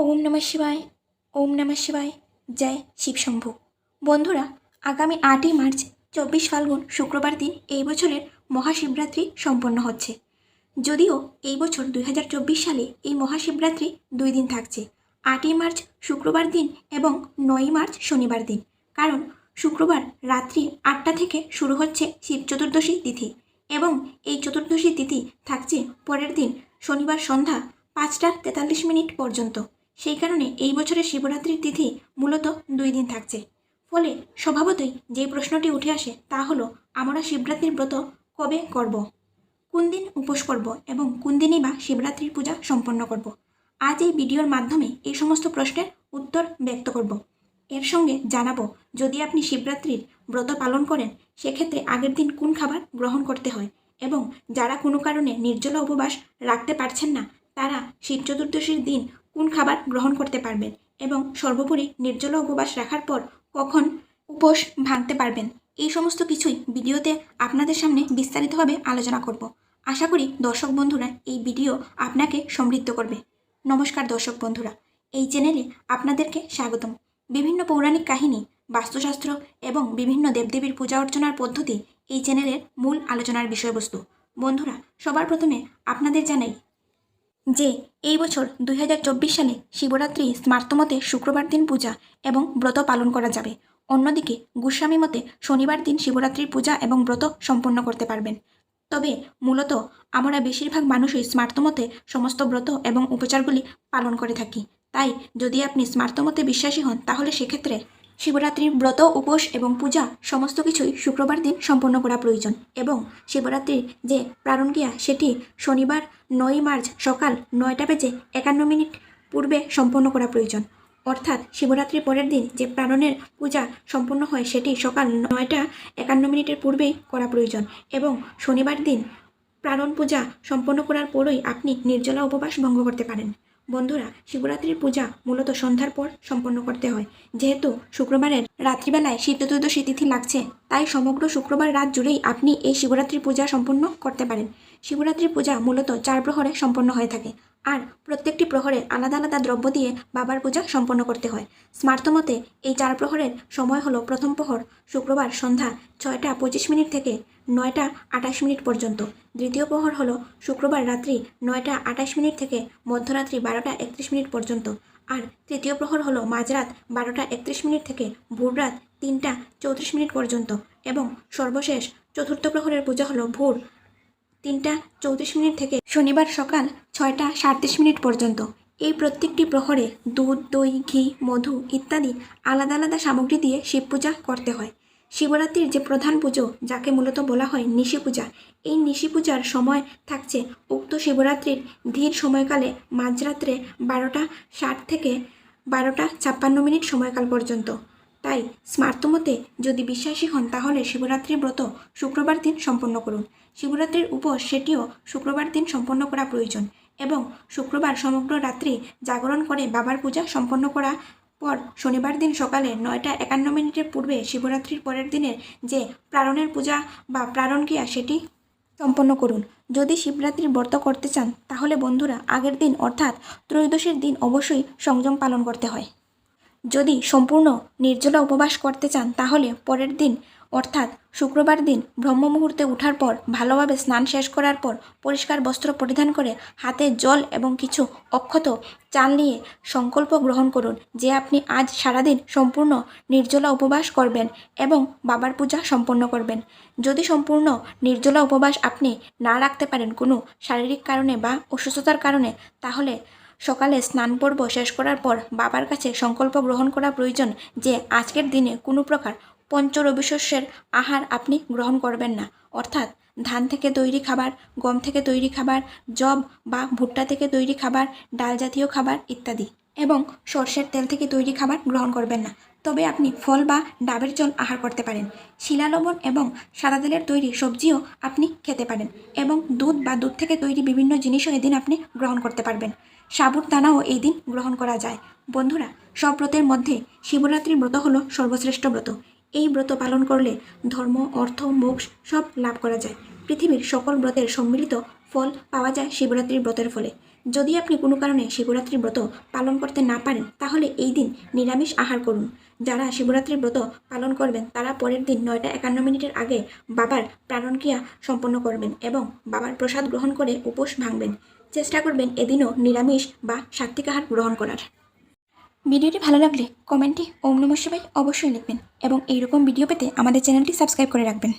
ওম নমঃ শিবায়, ওম নমঃ শিবায়, জয় শিবশম্ভু বন্ধুরা, আগামী আটই মার্চ, চব্বিশ ফাল্গুন, শুক্রবার দিন এই বছরের মহাশিবরাত্রি সম্পন্ন হচ্ছে। যদিও এই বছর দুই হাজার চব্বিশ সালে এই মহাশিবরাত্রি দুই দিন থাকছে। আটই মার্চ, শুক্রবার দিন এবং নয়ই মার্চ, শনিবার দিন। কারণ, শুক্রবার রাত্রি আটটা থেকে শুরু হচ্ছে শিব চতুর্দশী তিথি এবং এই চতুর্দশী তিথি থাকছে পরের দিন, শনিবার সন্ধ্যা পাঁচটা তেতাল্লিশ মিনিট পর্যন্ত। সেই কারণে এই বছরের শিবরাত্রির তিথি মূলত দুই দিন থাকছে। ফলে স্বভাবতই যে প্রশ্নটি উঠে আসে তা হলো, আমরা শিবরাত্রির ব্রত কবে করব? কোন দিন উপোস করব এবং কোন দিনই বা শিবরাত্রির পূজা সম্পন্ন করব? আজ এই ভিডিওর মাধ্যমে এই সমস্ত প্রশ্নের উত্তর ব্যক্ত করব। এর সঙ্গে জানাব, যদি আপনি শিবরাত্রির ব্রত পালন করেন, সেক্ষেত্রে আগের দিন কোন খাবার গ্রহণ করতে হয় এবং যারা কোনো কারণে নির্জলা উপবাস রাখতে পারছেন না, তারা শিব চতুর্দশীর দিন কোন খাবার গ্রহণ করতে পারবেন এবং সর্বোপরি নির্জলা উপবাস রাখার পর কখন উপোস ভাঙতে পারবেন, এই সমস্ত কিছুই ভিডিওতে আপনাদের সামনে বিস্তারিতভাবে আলোচনা করব। আশা করি দর্শক বন্ধুরা এই ভিডিও আপনাকে সমৃদ্ধ করবে। নমস্কার দর্শক বন্ধুরা, এই চ্যানেলে আপনাদেরকে স্বাগতম। বিভিন্ন পৌরাণিক কাহিনী, বাস্তুশাস্ত্র এবং বিভিন্ন দেবদেবীর পূজা অর্চনার পদ্ধতি এই চ্যানেলের মূল আলোচনার বিষয়বস্তু। বন্ধুরা, সবার প্রথমে আপনাদের জানাই যে এই বছর দু হাজার চব্বিশ সালে শিবরাত্রি স্মার্তমতে শুক্রবার দিন পূজা এবং ব্রত পালন করা যাবে। অন্যদিকে গোস্বামী মতে শনিবার দিন শিবরাত্রির পূজা এবং ব্রত সম্পন্ন করতে পারবেন। তবে মূলত আমরা বেশিরভাগ মানুষই স্মার্তমতে সমস্ত ব্রত এবং উপচারগুলি পালন করে থাকি। তাই যদি আপনি স্মার্তমতে বিশ্বাসী হন, তাহলে সেক্ষেত্রে শিবরাত্রির ব্রত, উপোস এবং পূজা সমস্ত কিছুই শুক্রবার দিন সম্পন্ন করা প্রয়োজন এবং শিবরাত্রির যে প্রারণ ক্রিয়া সেটি শনিবার নয় মার্চ সকাল নয়টা বেজে একান্ন মিনিট পূর্বে সম্পন্ন করা প্রয়োজন। অর্থাৎ শিবরাত্রির পরের দিন যে প্রাণনের পূজা সম্পন্ন হয় সেটি সকাল নয়টা একান্ন মিনিটের পূর্বেই করা প্রয়োজন এবং শনিবার দিন প্রাণন পূজা সম্পন্ন করার পরই আপনি নির্জলা উপবাস ভঙ্গ করতে পারেন। বন্ধুরা, শিবরাত্রির পূজা মূলত সন্ধ্যার পর সম্পন্ন করতে হয়। যেহেতু শুক্রবারের রাত্রিবেলায় শীত চতুর্দশী তিথি লাগছে, তাই সমগ্র শুক্রবার রাত জুড়েই আপনি এই শিবরাত্রির পূজা সম্পন্ন করতে পারেন। শিবরাত্রির পূজা মূলত চার প্রহরে সম্পন্ন হয়ে থাকে। আর প্রত্যেকটি প্রহরে আলাদা আলাদা দ্রব্য দিয়ে বাবার পূজা সম্পন্ন করতে হয়। স্মার্তমতে এই চার প্রহরের সময় হলো প্রথম প্রহর শুক্রবার সন্ধ্যা ছয়টা পঁচিশ মিনিট থেকে নয়টা আঠাশ মিনিট পর্যন্ত। দ্বিতীয় প্রহর হলো শুক্রবার রাত্রি নয়টা আঠাশ মিনিট থেকে মধ্যরাত্রি বারোটা একত্রিশ মিনিট পর্যন্ত। আর তৃতীয় প্রহর হলো মাঝরাত বারোটা একত্রিশ মিনিট থেকে ভোররাত তিনটা চৌত্রিশ মিনিট পর্যন্ত। এবং সর্বশেষ চতুর্থ প্রহরের পূজা হলো ভোর তিনটা চৌত্রিশ মিনিট থেকে শনিবার সকাল ছয়টা সাঁত্রিশ মিনিট পর্যন্ত। এই প্রত্যেকটি প্রহরে দুধ, দই, ঘি, মধু ইত্যাদি আলাদা আলাদা সামগ্রী দিয়ে শিব পূজা করতে হয়। শিবরাত্রির যে প্রধান পুজো, যাকে মূলত বলা হয় নিশি পূজা, এই নিশি পূজার সময় থাকছে উক্ত শিবরাত্রির ধীর সময়কালে মাঝরাত্রে বারোটা ষাট থেকে বারোটা ছাপ্পান্ন মিনিট সময়কাল পর্যন্ত। তাই স্মার্তমতে যদি বিশ্বাসী হন, তাহলে শিবরাত্রি ব্রত শুক্রবার দিন সম্পন্ন করুন। শিবরাত্রির উপোস সেটিও শুক্রবার দিন সম্পন্ন করা প্রয়োজন এবং শুক্রবার সমগ্র রাত্রি জাগরণ করে বাবার পূজা সম্পন্ন করা পর শনিবার দিন সকালে নয়টা একান্ন মিনিটের পূর্বে শিবরাত্রির পরের দিনের যে প্রারণের পূজা বা প্রারণ ক্রিয়া সেটি সম্পন্ন করুন। যদি শিবরাত্রির ব্রত করতে চান, তাহলে বন্ধুরা আগের দিন অর্থাৎ ত্রয়োদশীর দিন অবশ্যই সংযম পালন করতে হয়। যদি সম্পূর্ণ নির্জলা উপবাস করতে চান, তাহলে পরের দিন, অর্থাৎ শুক্রবার দিন ব্রহ্ম মুহূর্তে ওঠার পর, ভালোভাবে স্নান শেষ করার পর, পরিষ্কার বস্ত্র পরিধান করে হাতে জল এবং কিছু অক্ষত চাল নিয়ে সংকল্প গ্রহণ করুন যে আপনি আজ সারাদিন সম্পূর্ণ নির্জলা উপবাস করবেন এবং বাবার পূজা সম্পন্ন করবেন। যদি সম্পূর্ণ নির্জলা উপবাস আপনি না রাখতে পারেন কোনো শারীরিক কারণে বা অসুস্থতার কারণে, তাহলে সকালে স্নান পর্ব শেষ করার পর বাবার কাছে সংকল্প গ্রহণ করা প্রয়োজন যে আজকের দিনে কোনো প্রকার পঞ্চরবিশস্যের আহার আপনি গ্রহণ করবেন না। অর্থাৎ ধান থেকে তৈরি খাবার, গম থেকে তৈরি খাবার জব বা ভুট্টা থেকে তৈরি খাবার, ডাল জাতীয় খাবার ইত্যাদি এবং সর্ষের তেল থেকে তৈরি খাবার গ্রহণ করবেন না। তবে আপনি ফল বা ডাবের জল আহার করতে পারেন। শিলালবণ এবং সাদা তেলের তৈরি সবজিও আপনি খেতে পারেন এবং দুধ বা দুধ থেকে তৈরি বিভিন্ন জিনিসও এদিন আপনি গ্রহণ করতে পারবেন। সাবুর দানাও এই দিন গ্রহণ করা যায়। বন্ধুরা, সব ব্রতের মধ্যে শিবরাত্রি ব্রত হলো সর্বশ্রেষ্ঠ ব্রত। এই ব্রত পালন করলে ধর্ম, অর্থ, মোক্ষ সব লাভ করা যায়। পৃথিবীর সকল ব্রতের সম্মিলিত ফল পাওয়া যায় শিবরাত্রির ব্রতের ফলে। যদি আপনি কোনো কারণে শিবরাত্রি ব্রত পালন করতে না পারেন, তাহলে এই দিন নিরামিষ আহার করুন। যারা শিবরাত্রি ব্রত পালন করবেন, তারা পরের দিন নয়টা একান্ন মিনিটের আগে বাবার প্রাণক্রিয়া সম্পন্ন করবেন এবং বাবার প্রসাদ গ্রহণ করে উপোস ভাঙবেন। চেষ্টা করবেন এদিনও নিরামিষ বা সাত্বিক আহার গ্রহণ করার। ভিডিওটি ভালো লাগলে কমেন্টে ওম নমঃ শিবায় অবশ্যই লিখবেন এবং এইরকম ভিডিও পেতে আমাদের চ্যানেলটি সাবস্ক্রাইব করে রাখবেন।